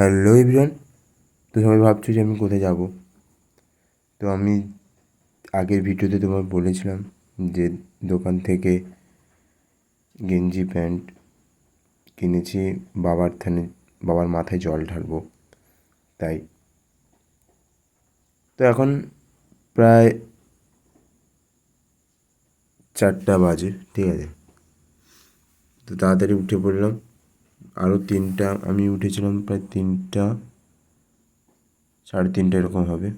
Hello everyone, তো সবাই ভাবছ যে আমি কোথায় যাব? তো আমি আগের ভিডিওতে তোমার বলেছিলাম যে দোকান থেকে গেঞ্জি প্যান্ট কিনেছি, বাবার থানে, বাবার মাথায় জল ঢালবো, তাই। তো এখন প্রায় চারটা বাজে, ঠিক আছে? তো তাড়াতাড়ি উঠে পড়লাম। আরও তিনটা, আমি উঠেছিলাম প্রায় তিনটা, সাড়ে তিনটা এরকম হবে।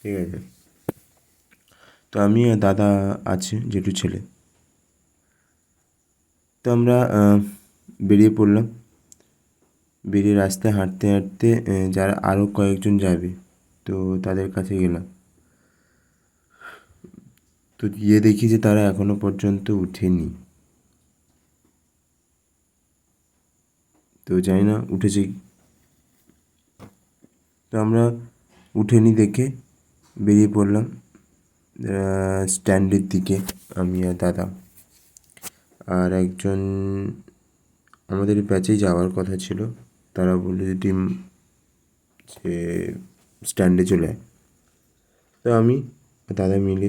ঠিক আছে? তো আমি দাদা আছে জেঠু ছেলে। তো আমরা বেরিয়ে পড়লাম। বেরিয়ে রাস্তায় হাঁটতে হাঁটতে যারা আরও কয়েকজন যাবে, তো তাদের কাছে গেলাম। তো গিয়ে দেখি যে তারা এখনও পর্যন্ত উঠেনি। তো জানি না, উঠেছে। তো আমরা উঠেনি দেখে বেরিয়ে পড়লাম স্ট্যান্ডের দিকে, আমি আর দাদা। আর একজন আমাদের ব্যাচেই যাওয়ার কথা ছিল, তারা বলল যে, টিম যে স্ট্যান্ডে চলে তো আমি দাদা মিলে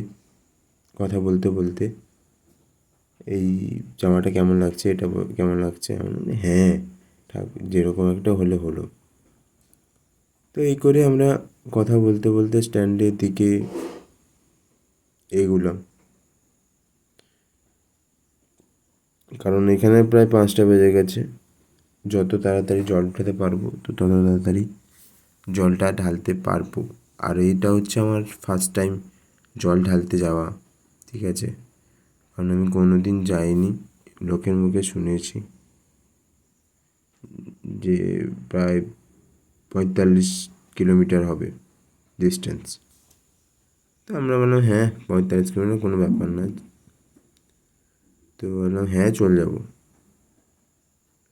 কথা বলতে বলতে, এই জামাটা কেমন লাগছে? এটা কেমন লাগছে? হ্যাঁ। ঠাকুর যেরকম একটা হলে হলো। তো এই করে আমরা কথা বলতে বলতে স্ট্যান্ডের দিকে এগুলাম। কারণ এখানে প্রায় পাঁচটা বেজে গেছে। যত তাড়াতাড়ি জল উঠাতে পারব, তো তত তাড়াতাড়ি জলটা ঢালতে পারব। আর এইটা হচ্ছে আমার ফার্স্ট টাইম জল ঢালতে যাওয়া, ঠিক আছে? কারণ আমি কোনো দিন যাইনি, লোকের মুখে শুনেছি। যে প্রায় পঁয়তাল্লিশ কিলোমিটার হবে ডিস্টেন্স তো আমরা বললাম হ্যাঁ পঁয়তাল্লিশ কিলোমিটার কোনো ব্যাপার না। তো বললাম হ্যাঁ চলে যাব।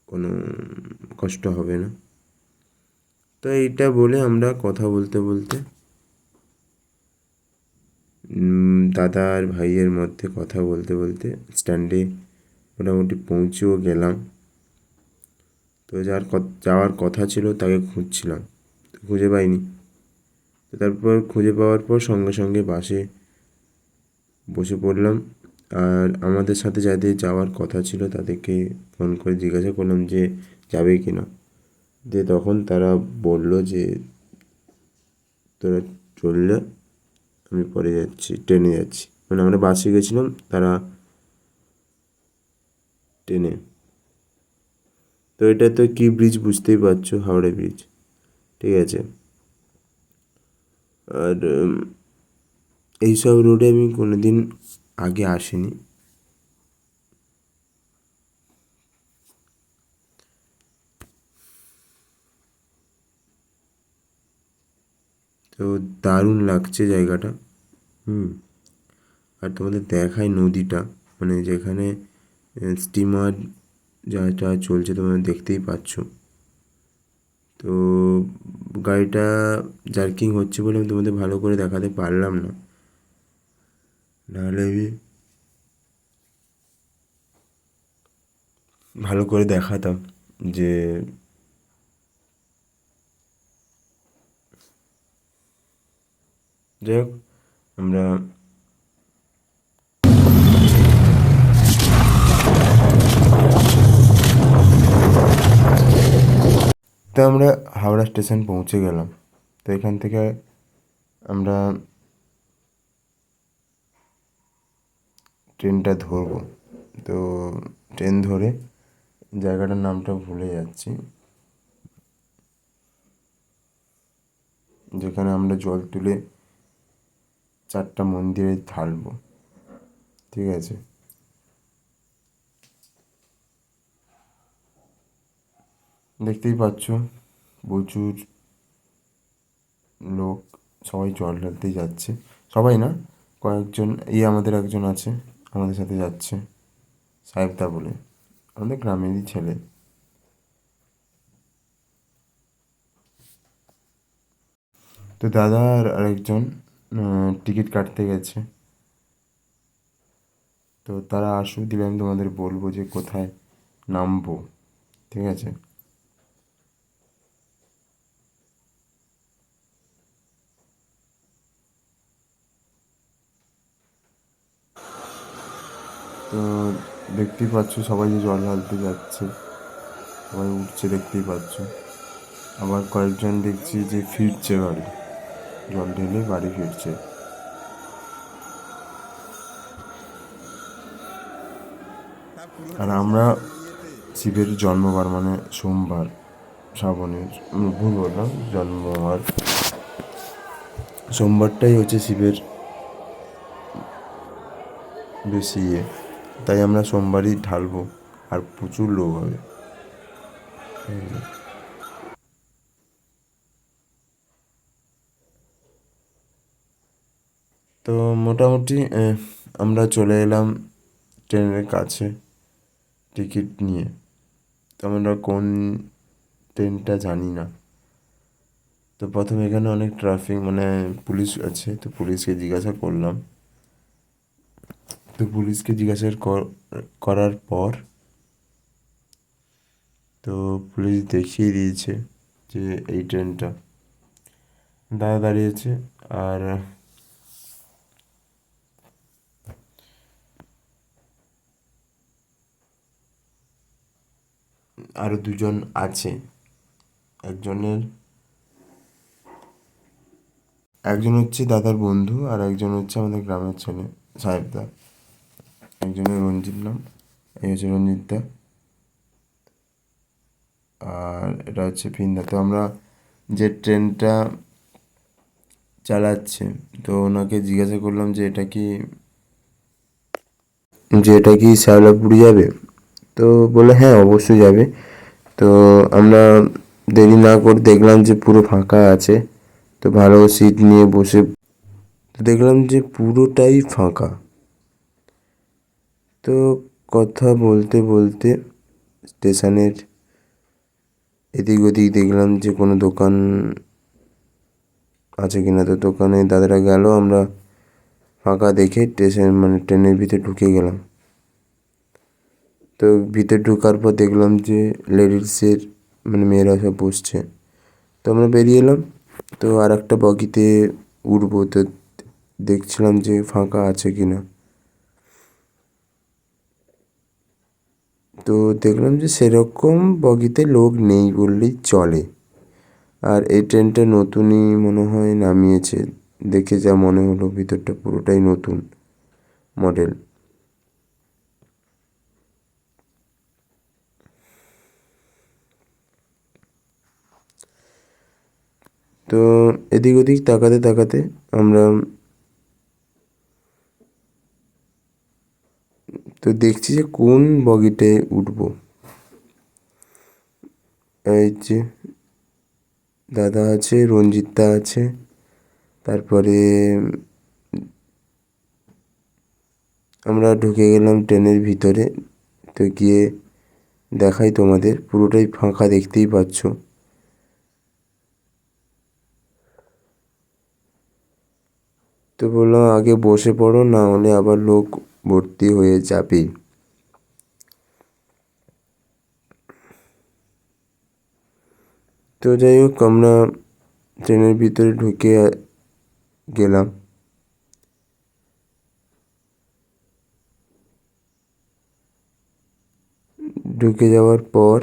কোনো কষ্ট হবে না। তো এইটা বলে আমরা কথা বলতে বলতে দাদা আর ভাইয়ের মধ্যে কথা বলতে বলতে স্ট্যান্ডে মোটামুটি পৌঁছেও গেলাম। তো যার যাওয়ার কথা ছিল তাকে খুঁজছিলাম। তো খুঁজে পাইনি। তো তারপর খুঁজে পাওয়ার পর সঙ্গে সঙ্গে বাসে বসে পড়লাম। আর আমাদের সাথে যাদের যাওয়ার কথা ছিল তাদেরকে ফোন করে জিজ্ঞাসা করলাম যে যাবে কি না। দিয়ে তখন তারা বলল যে তোরা চললে আমি পরে যাচ্ছি, ট্রেনে যাচ্ছি। মানে আমরা বাসে গেছিলাম, তারা ট্রেনে। তো এটা তো কী ব্রিজ বুঝতেই পারছ, হাওড়া ব্রিজ ঠিক আছে? আর এইসব রোডে আমি কোনো দিন আগে আসিনি। তো দারুণ লাগছে জায়গাটা, হুম। আর তোমাদের দেখায় নদীটা মানে যেখানে স্টিমার যা যা চলছে তোমরা দেখতেই পাচ্ছ। তো গাড়িটা জার্কিং হচ্ছে বলে আমি তোমাদের ভালো করে দেখাতে পারলাম না। নাহলে আমি ভালো করে দেখাতাম যে যাই হোক, আমরা তো আমরা হাওড়া স্টেশন পৌঁছে গেলাম। তো এখান থেকে আমরা ট্রেনটা ধরবো। তো ট্রেন ধরে জায়গাটার নামটা ভুলে যাচ্ছি। যেখানে আমরা জল তুলে চারটা মন্দিরে ঢালবো। ঠিক আছে? দেখতেই পাচ্ছ, প্রচুর লোক, সবাই জল ঢালতেই যাচ্ছে। সবাই না? কয়েকজন, এই আমাদের একজন আছে, আমাদের সাথে যাচ্ছে। সাহেবদা বলে, আমাদের গ্রামেরই ছেলে। তো দাদা আর আরেকজন টিকিট কাটতে গেছে। তো তারা আসুক, দিলে আমি তোমাদের বলব যে কোথায় নামবো, ঠিক আছে? তো দেখতেই পাচ্ছ সবাই যে জল ঢালতে যাচ্ছে। সবাই উঠছে দেখতেই পাচ্ছ। আবার কয়েকজন দেখছি যে ফিরছে বাড়ি। জল ঢেলে বাড়ি ফিরছে। আর আমরা শিবের জন্মবার মানে সোমবার, শ্রাবণের ভুল বললাম, জন্মবার। সোমবারটাই হচ্ছে শিবের বেশি ইয়ে। তাই আমরা সোমবারই ঢালবো, আর প্রচুর লোক হবে। তো মোটামুটি আমরা চলে এলাম ট্রেনের কাছে টিকিট নিয়ে। তো আমরা কোন ট্রেনটা জানি না। তো প্রথমে এখানে অনেক ট্রাফিক মানে পুলিশ আছে, তো পুলিশকে জিজ্ঞাসা করলাম। তো পুলিশকে জিজ্ঞাসা কর- করার পর তো পুলিশ দেখিয়ে দিয়েছে যে এই ট্রেনটা। দাদা দাঁড়িয়েছে আর আরও দুজন আছে। একজনের, একজন হচ্ছে দাদার বন্ধু আর একজন হচ্ছে আমাদের গ্রামের ছেলে, সাহেবদা। একজনের রঞ্জিত নাম, এই হচ্ছে রঞ্জিত দা আর এটা হচ্ছে ফিন্দা তো আমরা যে ট্রেনটা চালাচ্ছে, তো ওনাকে জিজ্ঞাসা করলাম যে এটা কি, যে এটা কি শ্যাওলাপুরি যাবে? তো বলে হ্যাঁ অবশ্যই যাবে। তো আমরা দেরি না করে দেখলাম যে পুরো ফাঁকা আছে, তো ভালো সিট নিয়ে বসে দেখলাম যে পুরোটাই ফাঁকা। তো কথা বলতে বলতে স্টেশনের এদিক ওদিক দেখলাম যে কোনো দোকান আছে কিনা। তো দোকানে দাদারা গেল, আমরা ফাঁকা দেখে স্টেশন মানে ট্রেনের ভিতরে ঢুকে গেলাম। তো ভিতরে ঢোকার পর দেখলাম যে লেডিসের মানে মেয়েরা সব বসছে। তো আমরা বেরিয়ে এলাম, তো আর একটা বগিতে উঠবো। তো দেখছিলাম যে ফাঁকা আছে কি না তো দেখলাম যে সেরকম বগিতে লোক নেই বললেই চলে। আর এই ট্রেনটা নতুনই মনে হয় নামিয়েছে। দেখে যা মনে হলো ভিতরটা পুরোটাই নতুন মডেল। তো এদিক ওদিক তাকাতে তাকাতে আমরা তো দেখছি যে কোন বগিতে উঠব। এই যে দাদা আছে রঞ্জিতদা আছে, তারপরে আমরা ঢুকে গেলাম ট্রেনের ভিতরে। তো গিয়ে দেখাই তোমাদের, পুরোটাই ফাঁকা দেখতেই পাচ্ছ। তো বললাম, আগে বসে পড়ো, না হলে আবার লোক ভর্তি হয়ে যাবে। তো যাই হোক, আমরা ট্রেনের ভিতরে ঢুকে গেলাম। ঢুকে যাওয়ার পর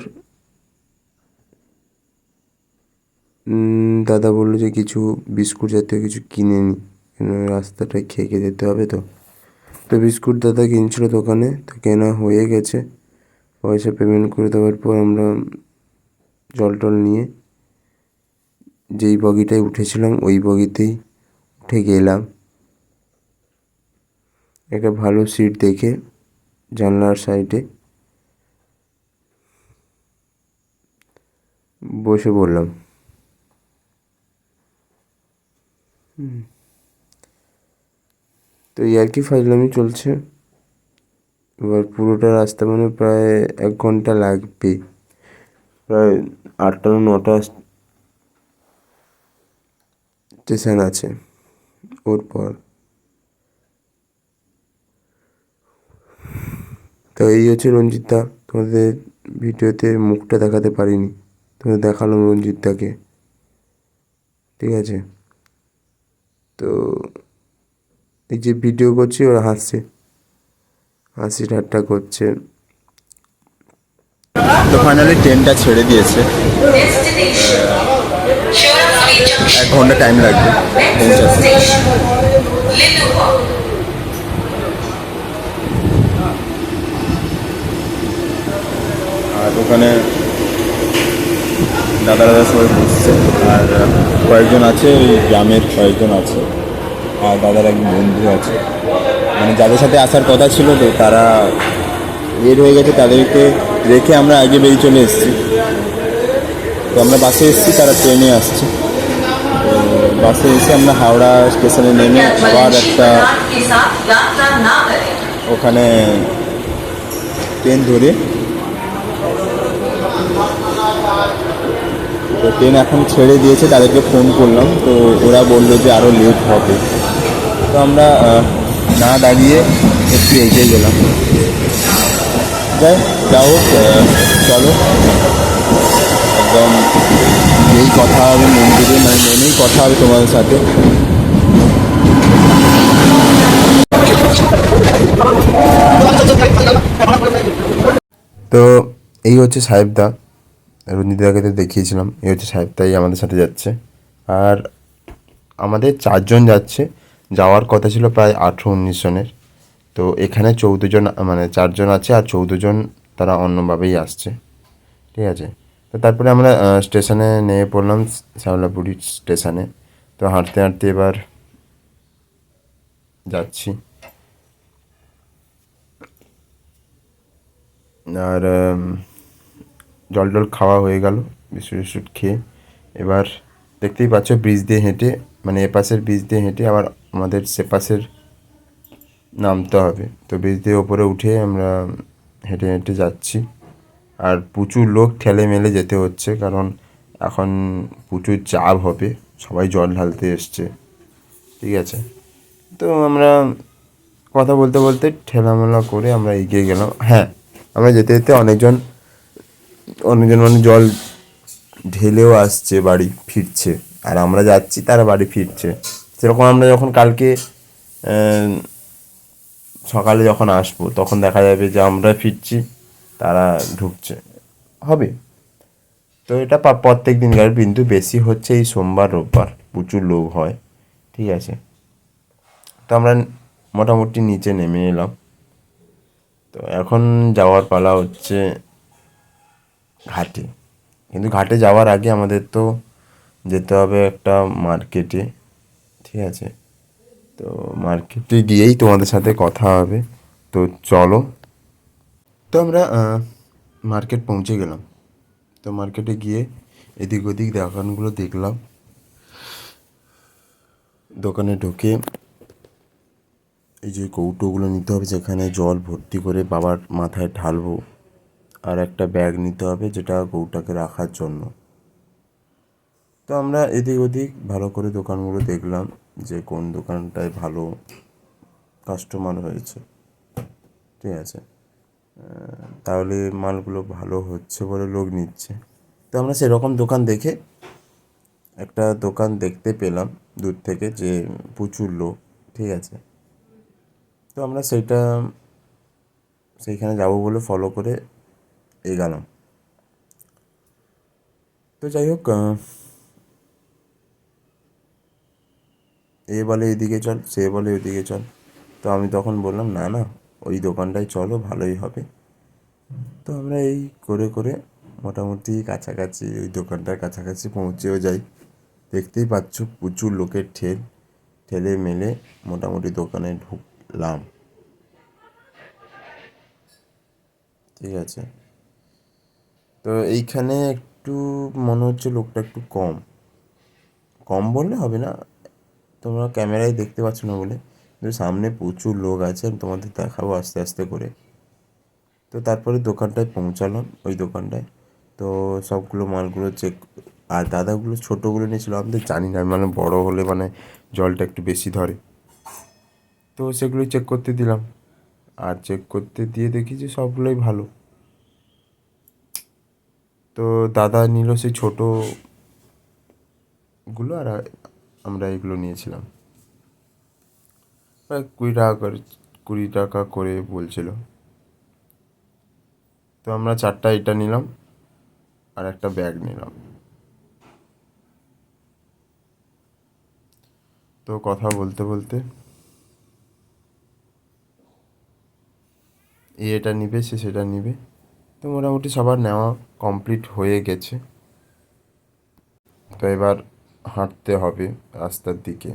দাদা বলল যে কিছু বিস্কুট জাতীয় কিছু কিনে নি। কেন রাস্তাটায় খেয়ে খেয়ে যেতে হবে তো। তো বিস্কুট দাদা কিনছিল দোকানে, তো কেনা হয়ে গেছে। পয়সা পেমেন্ট করে দেওয়ার পর আমরা জল টল নিয়ে যেই বগিটায় উঠেছিলাম, ওই বগিতেই উঠে গেলাম। একটা ভালো সিট দেখে জানলার সাইডে বসে পড়লাম। তো এই আর কি ফাজলামি চলছে। এবার পুরোটা রাস্তা মানে প্রায় এক ঘণ্টা লাগবে। প্রায় আটটা নটা স্টেশন আছে ওর পর। তো এই হচ্ছে রঞ্জিতদা তোমাদের ভিডিওতে মুখটা দেখাতে পারিনি। তোমাদের দেখালাম রঞ্জিতদাকে ঠিক আছে? তো এই যে ভিডিও করছি, ওরা হাসছে। হাসি ঠাট্টা করছে। তো ফাইনালি ট্রেনটা ছেড়ে দিয়েছে। এক ঘণ্টা টাইম লাগবে। আর ওখানে দাদা দাদা সবাই বসছে। আর কয়েকজন আছে, ওই গ্রামের কয়েকজন আছে। আর দাদার একজন বন্ধু আছে। মানে যাদের সাথে আসার কথা ছিল তো তারা বের হয়ে গেছে, তাদেরকে রেখে আমরা আগে বেরিয়ে চলে এসেছি। তো আমরা বাসে এসেছি, তারা ট্রেনে আসছে। বাসে এসে আমরা হাওড়া স্টেশনে নেমে আবার একটা ওখানে ট্রেন ধরে তো ট্রেন এখন ছেড়ে দিয়েছে, তাদেরকে ফোন করলাম। তো ওরা বলল যে আরও লেট হবে। তো আমরা না দাঁড়িয়ে একটু এগিয়ে গেলাম। যাই যা হোক চলো। একদম এই কথা হবে মন্দিরে মানে নেমেই কথা হবে তোমাদের সাথে। তো এই হচ্ছে সাহেবদা। রঞ্জিতাকে তো দেখিয়েছিলাম, এই হচ্ছে সাহেবদাই আমাদের সাথে যাচ্ছে। আর আমাদের চারজন যাচ্ছে। যাওয়ার কথা ছিল প্রায় আঠেরো, উনিশ জনের। তো এখানে চৌদ্দ জন মানে চারজন আছে আর চৌদ্দ জন তারা অন্যভাবেই আসছে। ঠিক আছে? তো তারপরে আমরা স্টেশনে নেমে পড়লাম শ্যাওলাপুরি স্টেশনে। তো হাঁটতে হাঁটতে এবার যাচ্ছি। আর জল টল খাওয়া হয়ে গেল বিস্কুট বিস্কুট খেয়ে। এবার দেখতেই পাচ্ছ, ব্রিজ দিয়ে হেঁটে মানে এপাশের ব্রিজ দিয়ে হেঁটে আবার আমাদের সেপাশের নামতে হবে। তো ব্রিজ দিয়ে ওপরে উঠে আমরা হেঁটে হেঁটে যাচ্ছি। আর প্রচুর লোক ঠেলে মেলে যেতে হচ্ছে, কারণ এখন প্রচুর চাপ হবে, সবাই জল ঢালতে এসছে। ঠিক আছে? তো আমরা কথা বলতে বলতে ঠেলামেলা করে আমরা এগিয়ে গেলাম। হ্যাঁ আমরা যেতে যেতে অনেকজন অনেকজন মানে জল ঢেলেও আসছে, বাড়ি ফিরছে। আর আমরা যাচ্ছি, তারা বাড়ি ফিরছে। সেরকম আমরা যখন কালকে সকালে যখন আসব, তখন দেখা যাবে যে আমরা ফিরছি, তারা ঢুকছে। হবে। তো এটা প্রত্যেক দিনকার কিন্তু বেশি হচ্ছে এই সোমবার, রোববার। প্রচুর লোক হয়, ঠিক আছে? তো আমরা মোটামুটি নিচে নেমে এলাম। তো এখন যাওয়ার পালা হচ্ছে ঘাটে। কিন্তু ঘাটে যাওয়ার আগে আমাদের তো যেতে হবে একটা মার্কেটে, ঠিক আছে? তো মার্কেটে গিয়েই তোমাদের সাথে কথা হবে। তো চলো। তো আমরা মার্কেট পৌঁছে গেলাম। তো মার্কেটে গিয়ে এদিক ওদিক দোকানগুলো দেখলাম। দোকানে ঢুকে এই যে কৌটোগুলো নিতে হবে, যেখানে জল ভর্তি করে বাবার মাথায় ঢালবো। আর একটা ব্যাগ নিতে হবে যেটা গৌটাকে রাখার জন্য। তো আমরা এদিক ওদিক ভালো করে দোকানগুলো দেখলাম যে কোন দোকানটায় ভালো কাস্টমার হয়েছে। ঠিক আছে। তাহলে মালগুলো ভালো হচ্ছে বলে লোক নিচ্ছে। তো আমরা সেরকম দোকান দেখে একটা দোকান দেখতে পেলাম দূর থেকে যে প্রচুর লোক, ঠিক আছে। তো আমরা সেইটা সেইখানে যাব বলে ফলো করে এগালাম তো যাই হোক এ বলে এদিকে চল, সে বলে ওইদিকে চল। তো আমি তখন বললাম, না না, ওই দোকানটায় চলো, ভালোই হবে। তো আমরা এই করে করে মোটামুটি কাছাকাছি, ওই দোকানটার কাছাকাছি পৌঁছেও যাই। দেখতেই পাচ্ছ প্রচুর লোকের ঠেল, ঠেলে মেলে মোটামুটি দোকানে ঢুকলাম। ঠিক আছে? তো এইখানে একটু মনে হচ্ছে লোকটা একটু কম। কম বললে হবে না। তোমরা ক্যামেরায় দেখতে পাচ্ছ না বলে। সামনে প্রচুর লোক আছে, আমি তোমাদের দেখাবো আস্তে আস্তে করে। তো তারপরে দোকানটায় পৌঁছালাম, ওই দোকানটায়। তো সবগুলো মালগুলো চেক আর দাদাগুলো, ছোটোগুলো নিয়েছিল। আমি তো জানি না মানে বড় হলে মানে জলটা একটু বেশি ধরে। তো সেগুলো চেক করতে দিলাম। আর চেক করতে দিয়ে দেখি যে সবগুলোই ভালো। তো দাদা নিল সেই ছোটোগুলো আর আমরা এগুলো নিয়েছিলাম। প্রায় কুড়ি টাকা করে, কুড়ি টাকা করে বলছিল। তো আমরা চারটা এটা নিলাম আর একটা ব্যাগ নিলাম। তো কথা বলতে বলতে এ এটা নিবে, সে সেটা নিবে। তো মোটামুটি সবার নেওয়া কমপ্লিট হয়ে গেছে। তো এবার হাঁটতে হবে রাস্তার দিকে।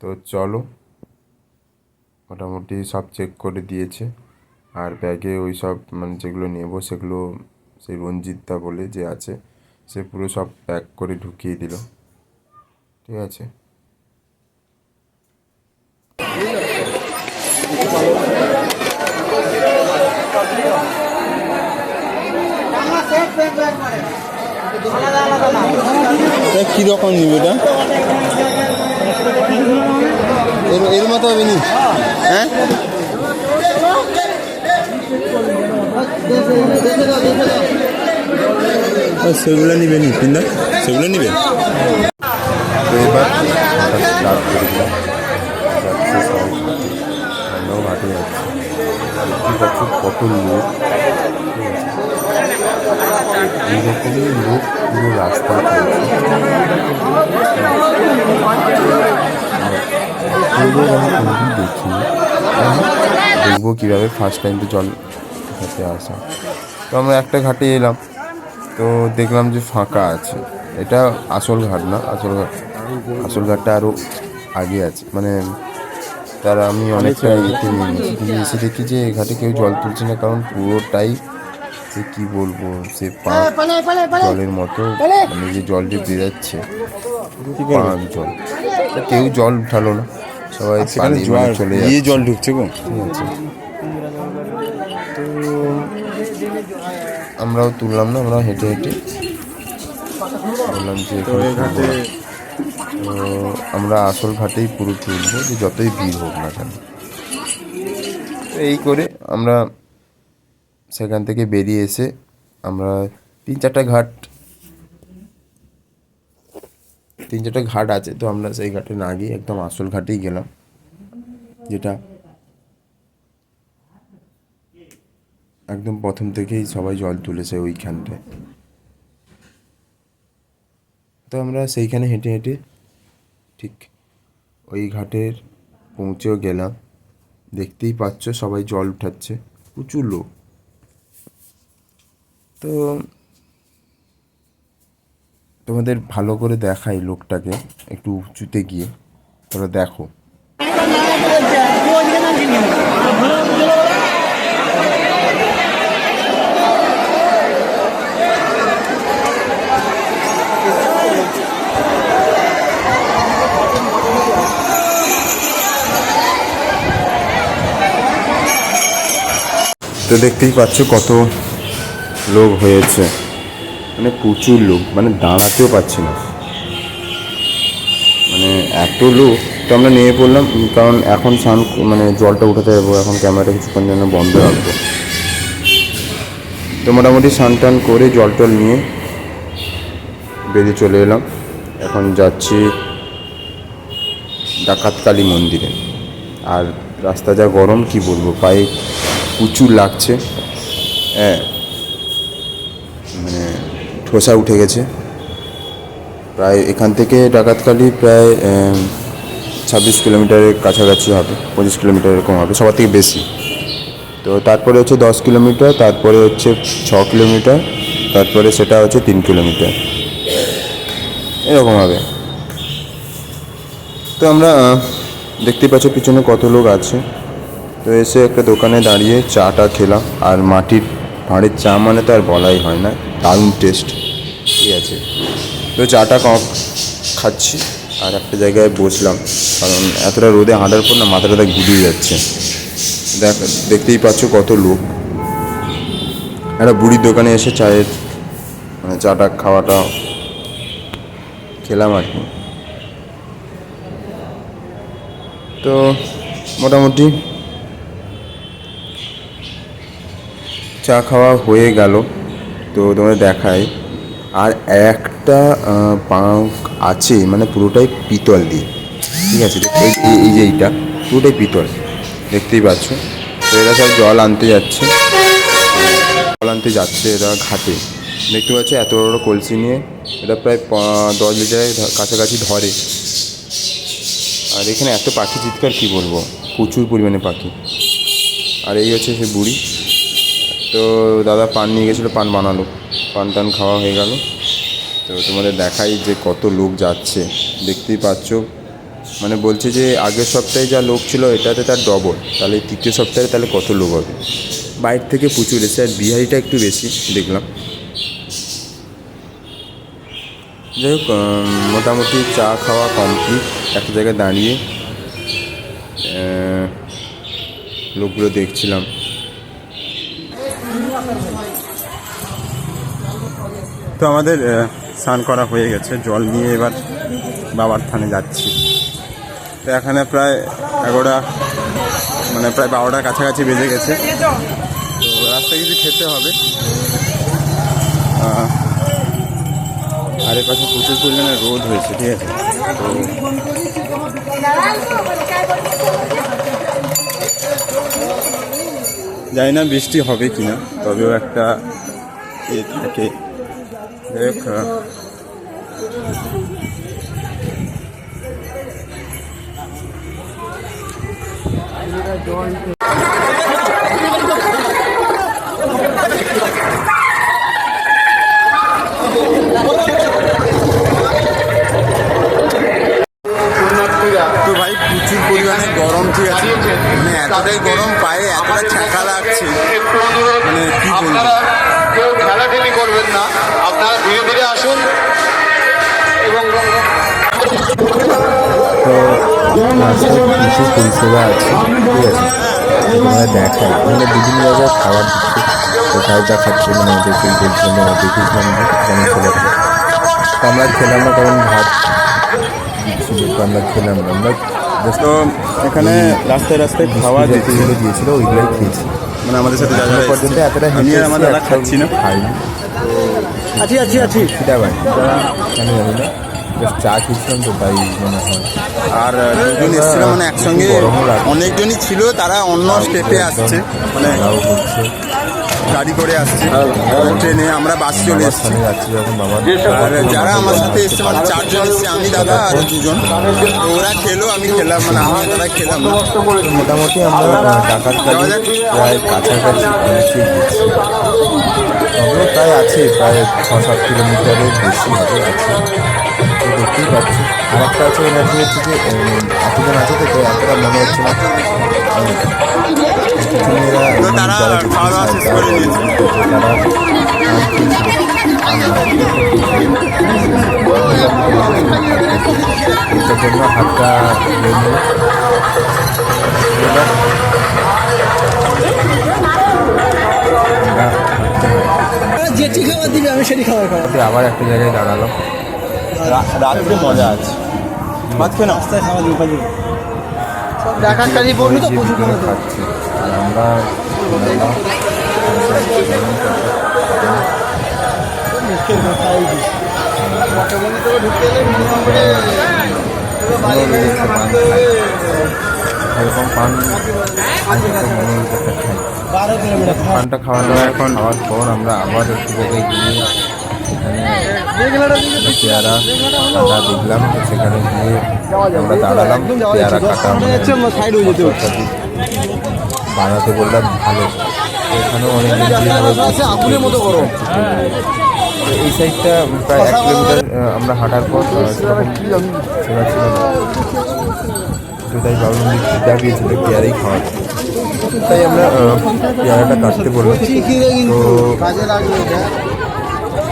তো চলো, মোটামুটি সব চেক করে দিয়েছে। আর ব্যাগে ওই সব মানে যেগুলো নেব সেগুলো সেই রঞ্জিতদা বলে যে আছে, সে পুরো সব প্যাক করে ঢুকিয়ে দিল। ঠিক আছে? এটা কীরকম নিবে এটা এর মতো হবে নি হ্যাঁ সেগুলো নিবে নি পিন্দা সেগুলো নিবে এবার স্টার্ট কত লোক এইরকমই লোক পুরো কোনোদিন দেখিনি দেখব কীভাবে ফার্স্ট টাইম তো জল ঘাটে আসা। তো আমরা একটা ঘাটে এলাম। তো দেখলাম যে ফাঁকা আছে। এটা আসল ঘাট না আসল ঘাট। আসল ঘাটটা আরও আগে আছে। মানে তারা আমি অনেকটা ইয়েতে নিয়ে নিয়েছি কিন্তু এসে দেখি যে এই ঘাটে কেউ জল তুলছে না। কারণ পুরোটাই সে কী বলব সে জলের মতো মানে যে জল যে বেরাচ্ছে পাঁক জল। কেউ জল উঠালো না। সবাই সেখানে জল চলে যাচ্ছে। জল ঢুকছে গো। ঠিক আছে। তো আমরাও তুললাম না আমরা হেঁটে হেঁটে। বললাম যে আমরা আসল ঘাটেই পুরো তুলবো যে যতই ভিড় হোক না কেন। তো এই করে আমরা সেখান থেকে বেরিয়ে এসে আমরা তিন চারটা ঘাট, তিন চারটা ঘাট আছে, তো আমরা সেই ঘাটে না গিয়ে একদম আসল ঘাটেই গেলাম, যেটা একদম প্রথম থেকেই সবাই জল তুলেছে ওইখানটায়। তো আমরা সেইখানে হেঁটে হেঁটে ঠিক ওই ঘাটের পৌঁছেও গেলাম। দেখতেই পাচ্ছ সবাই জল উঠাচ্ছে, প্রচুর লোক। তো তোমাদের ভালো করে দেখাই লোকটাকে একটু উঁচুতে গিয়ে। তোমরা দেখো। তো দেখতেই পাচ্ছ কত লোক হয়েছে। মানে প্রচুর লোক মানে দাঁড়াতেও পারছি না। মানে এত লোক, তো আমরা নেমে পড়লাম কারণ এখন স্নান মানে জলটা উঠাতে যাব, এখন ক্যামেরাটা কিছুক্ষণ জন্য বন্ধ রাখব। তো মোটামুটি স্নান টান করে জল টল নিয়ে বেরিয়ে চলে এলাম। এখন যাচ্ছি ডাকাতকালী মন্দিরে। আর রাস্তা যা গরম, কি বলব, পায়ে প্রচুর লাগছে। হ্যাঁ ঠোসা উঠে গেছে। প্রায় এখান থেকে ডাকাতকালি প্রায় ছাব্বিশ কিলোমিটারের কাছাকাছি হবে পঁচিশ কিলোমিটার এরকম হবে সবার থেকে বেশি। তো তারপরে হচ্ছে দশ কিলোমিটার তারপরে হচ্ছে ছ কিলোমিটার তারপরে সেটা হচ্ছে তিন কিলোমিটার। এরকম হবে। তো আমরা আহ, দেখতেই পাচ্ছ পিছনে কত লোক আছে। তো এসে একটা দোকানে দাঁড়িয়ে চাটা খেলাম আর মাটির ভাঁড়ের চা মানে তো আর বলাই হয় না। দারুণ টেস্ট ঠিক আছে। তো চাটা খাচ্ছি। আর একটা জায়গায় বসলাম। কারণ এতটা রোদে হাঁটার পর না মাথাটা ঘুরিয়ে যাচ্ছে। দেখ, দেখতেই পাচ্ছ কত লোক। একটা বুড়ির দোকানে এসে চায়ের মানে চাটা খাওয়াটা খেলাম আর কি। তো মোটামুটি চা খাওয়া হয়ে গেল। তো তোমাদের দেখাই। আর একটা পাঁক আছে মানে পুরোটাই পিতল দিয়ে। ঠিক আছে, এই যে এইটা, পুরোটাই পিতল, দেখতেই পাচ্ছ। তো এরা সব জল আনতে যাচ্ছে। জল আনতে যাচ্ছে এরা ঘাটে। দেখতে পাচ্ছ, এত বড় কলসি নিয়ে এটা প্রায় দশ লিটারের কাছাকাছি ধরে। আর এখানে এত পাখি, চিৎকার কি বলব? প্রচুর পরিমাণে পাখি। আর এই হচ্ছে সে বুড়ি। তো দাদা পান নিয়ে গেছিল, পান বানালো। পান টান খাওয়া হয়ে গেল। তো তোমাদের দেখাই যে কত লোক যাচ্ছে। দেখতেই পাচ্ছ। মানে বলছে যে আগের সপ্তাহে যা লোক ছিল, এটাতে তার ডবল তাহলে তৃতীয় সপ্তাহে তাহলে কত লোক হবে? বাইরে থেকে প্রচুর এসে আর বিহারিটা একটু বেশি, দেখলাম। যাই হোক মোটামুটি চা খাওয়া কমপ্লিট একটা জায়গায় দাঁড়িয়ে লোকগুলো দেখছিলাম। তো আমাদের স্নান করা হয়ে গেছে। জল নিয়ে এবার বাবার থানে যাচ্ছি। তো এখানে প্রায় এগারোটা মানে প্রায় বারোটার কাছাকাছি বেজে গেছে। তো রাস্তায় কিছু খেতে হবে। আর এর পাশে প্রচুর পরিমাণে রোদ হয়েছে, ঠিক আছে? তো জানি না বৃষ্টি হবে কি না তবেও একটা ইয়ে থাকে। যাই হোক, রাস্তায় কিছু পরিষেবা আছে ঠিক আছে তোমরা দেখাই মানে বিভিন্ন জায়গায় খাবার দিচ্ছে তো খাইটা খাচ্ছে মানে দেখে বলছিলাম দেখেছিলাম যে কেমন তো আমরা খেলাম না কারণ ভাত তো আমরা খেলাম না আমরা তো এখানে রাস্তায় রাস্তায় খাওয়া দিচ্ছিল দিয়েছিল ওইগুলোই খেয়েছি। মানে আমাদের সাথে যারা পর্যন্ত এতটা আমি আর আমার দাদা খাচ্ছি না খাইনি আছি আছি আছি খিদা ভাই জানি না জাস্ট চা খেয়েছিলাম তো তাই মনে হয়। আর দুজন এসেছিল মানে একসঙ্গে অনেকজনই ছিল তারা অন্য স্টেপে আসছে মানে গাড়ি করে আসছে ট্রেনে আমরা বাস চলে এসেছি। যাচ্ছি যখন বাবা আর যারা আমার সাথে এসছে মানে চারজন এসছে আমি দাদা আর দুজন। ওরা খেলো আমি খেলাম মানে আমি আর দাদা খেলাম না। মোটামুটি আমরা কাজে প্রায় কাছাকাছি পৌঁছে গেছি। প্রায় আছে প্রায় ছ সাত কিলোমিটারের বেশি হবে আছে। তো দেখতেই পাচ্ছি। আর একটা আছে এনার্জি হচ্ছে যে এতজন আছে তো তো এতটা মনে হচ্ছে না। জন্য হাতটা যেটি খাবার দিবে আমি সেটি খাবার খাব। হাঁটতে আবার একটা জায়গায় দাঁড়ালাম। রাত্রে মজা আছে। ভাত খেয়ে নাও। তো প্রচুর জিনিসগুলো আর আমরা এরকম পান পানটা খাওয়ানো এখন খাওয়ার পর আমরা আবার একটু জায়গায় গিয়ে পেয়ারা কাটা দেখলাম সেখানে গিয়ে আমরা দাঁড়ালাম পেয়ারা কাটা হয়ে বানাতে বললাম ভালো। এখানেও অনেক মতো গরম এই সাইডটা প্রায় এক কিলোমিটার আমরা হাঁটার পর তো তাই ভাবলাম পেয়েছিল পেয়ারাই খাওয়া তাই আমরা পেয়ারাটা কাটতে বললাম। তো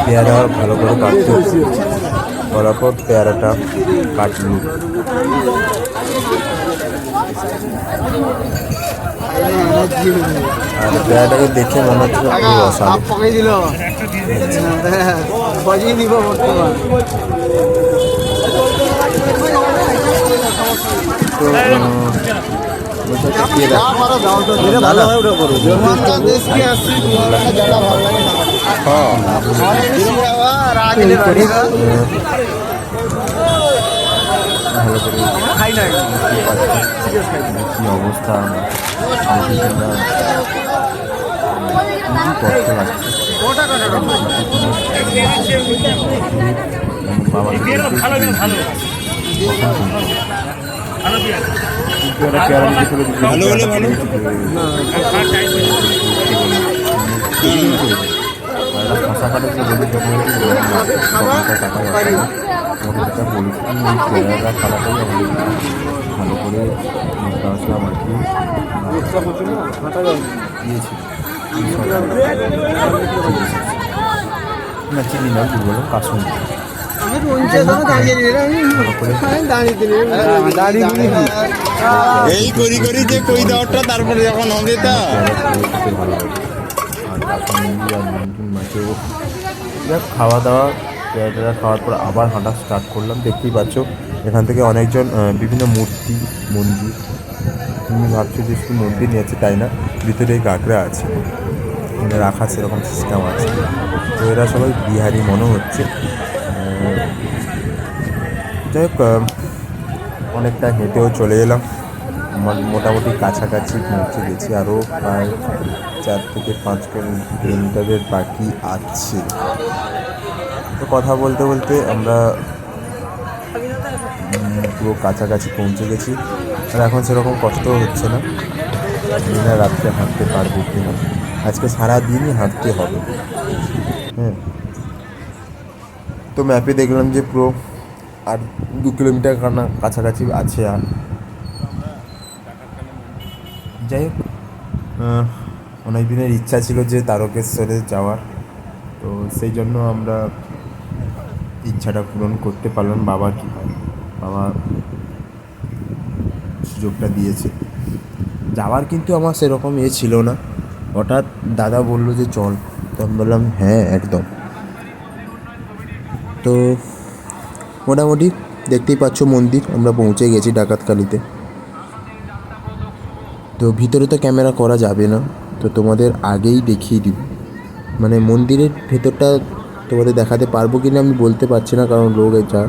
পেয়ারা ভালো করে কাটতে হচ্ছে করার পর পেয়ারাটা কাটলু আর পেয়ারাটাকে দেখে মনে হচ্ছে রসালো বাজিয়ে দিব বর্তমান হয় ওটা করো। ভালো লাগে কী অবস্থা কষ্ট লাগছে ভালো হলে ভালো। ফাঁসা কাটে যে বলে টাকা আমাকে যেটা বলেছি ওই ক্যারারা খারাপই আমাদের ভালো করে আসলাম আর কি। দিয়েছি না চিনি না কি বলো? কাসুন এই করি করি যে কই দেওয়াটা তারপরে যখন হবে তা। খাওয়া দাওয়া পেয়ারা খাওয়ার পর আবার হাঁটা স্টার্ট করলাম। দেখতেই পাচ্ছ, এখান থেকে অনেকজন বিভিন্ন মূর্তি, মন্দির। তুমি ভাবছ যে শুধু মন্দির নিয়েছে তাই না? ভিতরে কাঁকড়া আছে। রাখার সেরকম সিস্টেম আছে। তো এরা সবাই বিহারি মনে হচ্ছে। যাই হোক অনেকটা হেঁটেও চলে এলাম। মোটামুটি কাছাকাছি পৌঁছে গেছি। আরও প্রায় চার থেকে পাঁচ কিলো- কিলোমিটারের বাকি আছে। তো কথা বলতে বলতে আমরা পুরো কাছাকাছি পৌঁছে গেছি। আর এখন সেরকম কষ্টও হচ্ছে না। না রাত্রে হাঁটতে পারব কি না আজকে সারাদিনই হাঁটতে হবে। হ্যাঁ। তো ম্যাপে দেখলাম যে পুরো আর দু কিলোমিটার কাছাকাছি আছে আর। যাই হোক অনেক দিনের ইচ্ছা ছিল যে তারকেশ্বরে যাওয়ার। তো সেই জন্য আমরা ইচ্ছাটা পূরণ করতে পারলাম বাবা কি বাবা সুযোগটা দিয়েছে। যাওয়ার কিন্তু আমার সেরকম এ ছিল না। হঠাৎ দাদা বলল যে, চল। তো আমি বললাম হ্যাঁ একদম। তো মোটামুটি দেখতেই পাচ্ছ মন্দির। আমরা পৌঁছে গেছি ডাকাতকালিতে তো ভিতরে তো ক্যামেরা করা যাবে না। তো তোমাদের আগেই দেখিয়ে দিব। মানে মন্দিরের ভেতরটা তোমাদের দেখাতে পারব কি না আমি বলতে পারছি না, কারণ লোক যা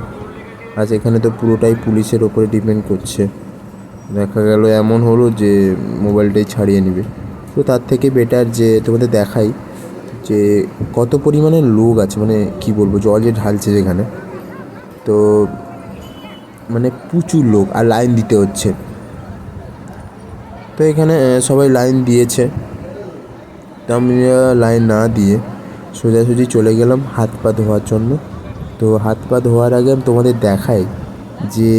আজ এখানে তো পুরোটাই পুলিশের ওপরে ডিপেন্ড করছে। দেখা গেল এমন হলো যে মোবাইলটাই ছাড়িয়ে নেবে। তো তার থেকে বেটার যে তোমাদের দেখাই যে কত পরিমাণে লোক আছে মানে কি বলব জল যে ঢালছে যেখানে। তো মানে প্রচুর লোক, আর লাইন দিতে হচ্ছে। তো এখানে সবাই লাইন দিয়েছে। তো আমি লাইন না দিয়ে সোজাসুজি চলে গেলাম হাত পা ধোয়ার জন্য। তো হাত পা ধোয়ার আগে আমি তোমাদের দেখাই যে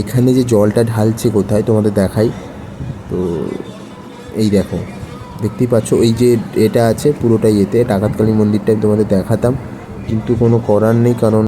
এখানে যে জলটা ঢালছে কোথায় তোমাদের দেখাই। তো এই দেখো, দেখতেই পাচ্ছ এই যে এটা আছে পুরোটাই এতে ডাকাতকালী মন্দিরটা আমি তোমাদের দেখাতাম। কিন্তু কোনো করার নেই কারণ